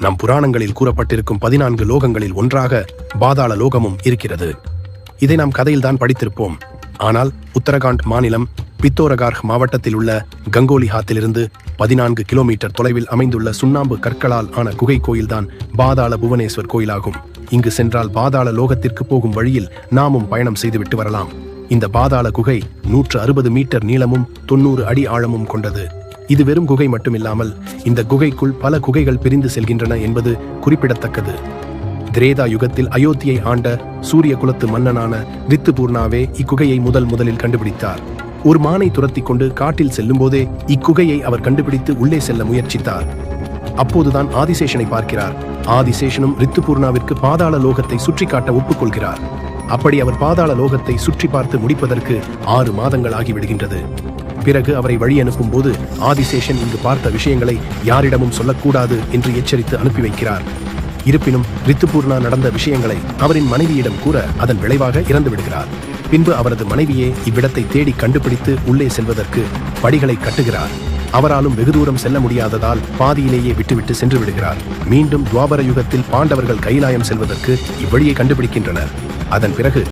நம் புராணங்களில் கூறப்பட்டிருக்கும் பதினான்கு லோகங்களில் ஒன்றாக பாதாள லோகமும் இருக்கிறது. இதை நாம் கதையில்தான் படித்திருப்போம். ஆனால் உத்தரகாண்ட் மாநிலம் பித்தோரகார்க் மாவட்டத்தில் உள்ள கங்கோலிஹாத்திலிருந்து பதினான்கு கிலோமீட்டர் தொலைவில் அமைந்துள்ள சுண்ணாம்பு கற்களால் ஆன குகை கோயில்தான் பாதாள புவனேஸ்வர் கோயிலாகும். இங்கு சென்றால் பாதாள லோகத்திற்கு போகும் வழியில் நாமும் பயணம் செய்துவிட்டு வரலாம். இந்த பாதாள குகை நூற்று அறுபது மீட்டர் நீளமும் தொண்ணூறு அடி ஆழமும் கொண்டது. இது வெறும் குகை மட்டுமில்லாமல் இந்த குகைக்குள் பல குகைகள் பிரிந்து செல்கின்றன என்பது குறிப்பிடத்தக்கது. திரேதா யுகத்தில் அயோத்தியை ஆண்ட சூரிய குலத்து மன்னனான ரித்துபூர்ணாவே இக்குகையை முதல் முதலில் கண்டுபிடித்தார். ஒரு மானை துரத்தி கொண்டு காட்டில் செல்லும்போதே இக்குகையை அவர் கண்டுபிடித்து உள்ளே செல்ல முயற்சித்தார். அப்போதுதான் ஆதிசேஷனை பார்க்கிறார். ஆதிசேஷனும் ரித்துபூர்ணாவிற்கு பாதாள லோகத்தை சுற்றி காட்ட ஒப்புக்கொள்கிறார். அப்படி அவர் பாதாள லோகத்தை சுற்றி பார்த்து முடிப்பதற்கு ஆறு மாதங்கள் ஆகிவிடுகின்றது. பிறகு அவரை வழி அனுப்பும் போது ஆதிசேஷன் இங்கு பார்த்த விஷயங்களை யாரிடமும் சொல்லக்கூடாது என்று எச்சரித்து அனுப்பி வைக்கிறார். இருப்பினும் ரித்துபூர்ணா நடந்த விஷயங்களை அவரின் மனைவியிடம் கூற அதன் விளைவாக இறந்து விடுகிறார். பின்பு அவரது மனைவியே இவ்விடத்தை தேடி கண்டுபிடித்து உள்ளே செல்வதற்கு படிகளை கட்டுகிறார். அவராலும் வெகு தூரம் செல்ல முடியாததால் பாதியிலேயே விட்டுவிட்டு சென்று விடுகிறார். மீண்டும் துவாபர யுகத்தில் பாண்டவர்கள் கைலாயம் செல்வதற்கு இவ்வழியை கண்டுபிடிக்கின்றனர். அதன் பிறகு